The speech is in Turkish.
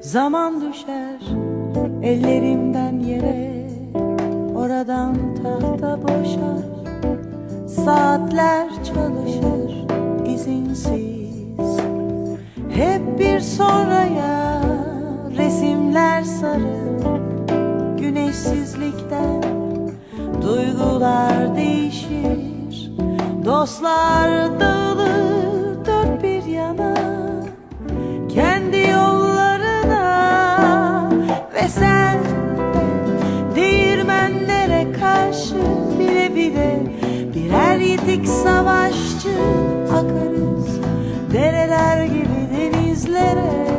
Zaman düşer ellerimden yere Oradan tahta boşar. Saatler çalışır izinsiz. Hep bir sonraya Duygular değişir. Dostlar dağılır dört bir yana. Kendi yollarına Ve sen Değirmenlere karşı bile bile Birer yitik savaşçı akarız. Dereler gibi denizlere